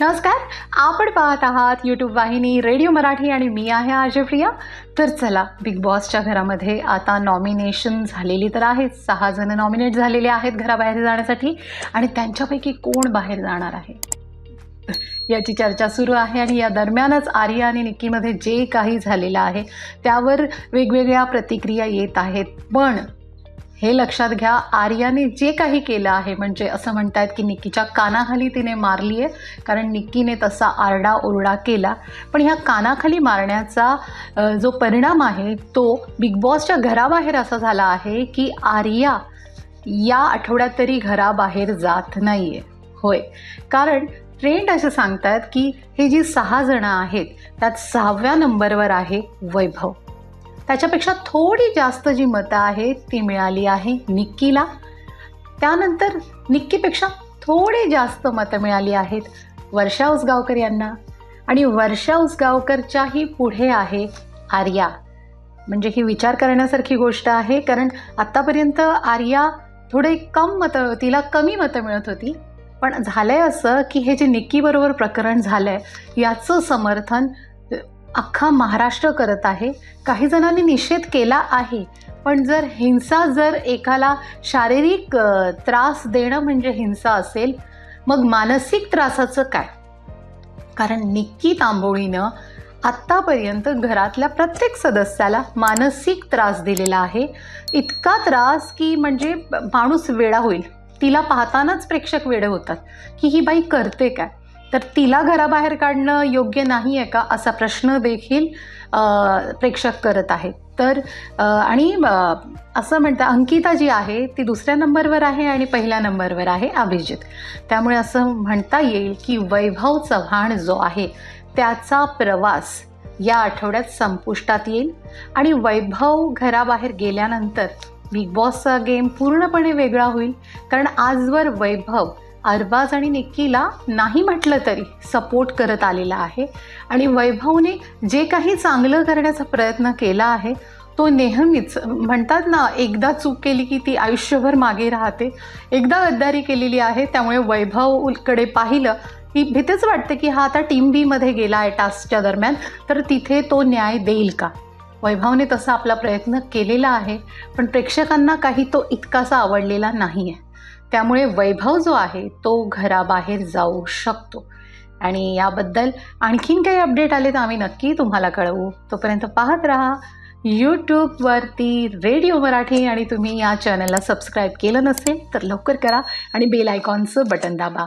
नमस्कार आपण पाहत आहात यूट्यूब वाहिनी रेडिओ मराठी आणि मी आहे अजय प्रिया तर चला बिग बॉसच्या घरामध्ये आता नॉमिनेशन झालेली तर आहेत. सहा जण नॉमिनेट झालेले आहेत घराबाहेर जाण्यासाठी. आणि त्यांच्यापैकी कोण बाहेर जाणार आहे? याची चर्चा सुरू आहे आणि या दरम्यानच आर्या आणि निक्कीमध्ये जे काही झालेलं आहे त्यावर वेगवेगळ्या प्रतिक्रिया येत आहेत. पण हे लक्षात घ्या आर्याने जे काही केलं आहे म्हणजे असं म्हणतायत की निक्कीच्या कानाखाली तिने मारली आहे कारण निक्कीने तसा आरडा ओरडा केला. पण ह्या कानाखाली मारण्याचा जो परिणाम आहे तो बिग बॉसच्या घराबाहेर असा झाला आहे की आर्या या आठवड्यात तरी घराबाहेर जात नाही आहे होय. कारण ट्रेंड असे सांगतात की हे जी सहा जणं आहेत त्यात सहाव्या नंबरवर आहे वैभव. त्याच्यापेक्षा थोडी जास्त जी मतं आहेत ती मिळाली आहे निक्कीला. त्यानंतर निक्कीपेक्षा थोडी जास्त मतं मिळाली आहेत वर्षा उसगावकर यांना. आणि वर्षा उसगावकरच्याही पुढे आहे आर्या. म्हणजे ही विचार करण्यासारखी गोष्ट आहे कारण आत्तापर्यंत आर्या थोडे कम मतं तिला कमी मतं मिळत होती. पण झालं आहे असं की हे जे निक्कीबरोबर प्रकरण झालं आहे याचं समर्थन अख्खा महाराष्ट्र करत आहे. काही जणांनी निषेध केला आहे. पण जर हिंसा जर एकाला शारीरिक त्रास देणं म्हणजे हिंसा असेल मग मानसिक त्रासाचं काय? कारण निक्की तांबोळीनं आत्तापर्यंत घरातल्या प्रत्येक सदस्याला मानसिक त्रास दिलेला आहे. इतका त्रास की म्हणजे माणूस वेडा होईल. तिला पाहतानाच प्रेक्षक वेडे होतात की ही बाई करते काय? तर तिला घराबाहेर काढणं योग्य नाही आहे का असा प्रश्न देखील प्रेक्षक करत आहेत. तर आणि असं म्हणतात अंकिता जी आहे ती दुसऱ्या नंबरवर आहे आणि पहिल्या नंबरवर आहे अभिजित. त्यामुळे असं म्हणता येईल की वैभव चव्हाण जो आहे त्याचा प्रवास या आठवड्यात संपुष्टात येईल. आणि वैभव घराबाहेर गेल्यानंतर बिग बॉसचा गेम पूर्णपणे वेगळा होईल. कारण आजवर वैभव अरबाज आणि निक्कीला नाही म्हटलं तरी सपोर्ट करत आलेला आहे. आणि वैभवने जे काही चांगलं करण्याचा प्रयत्न केला आहे तो नेहमीच म्हणतात ना एकदा चूक केली की ती आयुष्यभर मागे राहते. एकदा गद्दारी केलेली आहे त्यामुळे वैभवकडे पाहिलं की भीतीच वाटते की हा आता टीम बीमध्ये गेला आहे टास्कच्या दरम्यान तर तिथे तो न्याय देईल का? वैभवने तसा आपला प्रयत्न केलेला आहे पण प्रेक्षकांना काही तो इतकासा आवडलेला नाही आहे त्यामुळे वैभव जो आहे तो घराबाहेर जाऊ शकतो. आणि याबद्दल आणखीन काही अपडेट आले तर आम्ही नक्की तुम्हाला कळवू. तोपर्यंत पाहत राहा. यूट्यूबवरती रेडिओ मराठी आणि तुम्ही या चॅनलला सबस्क्राईब केलं नसेल तर लवकर करा आणि बेल आयकॉनचं बटन दाबा.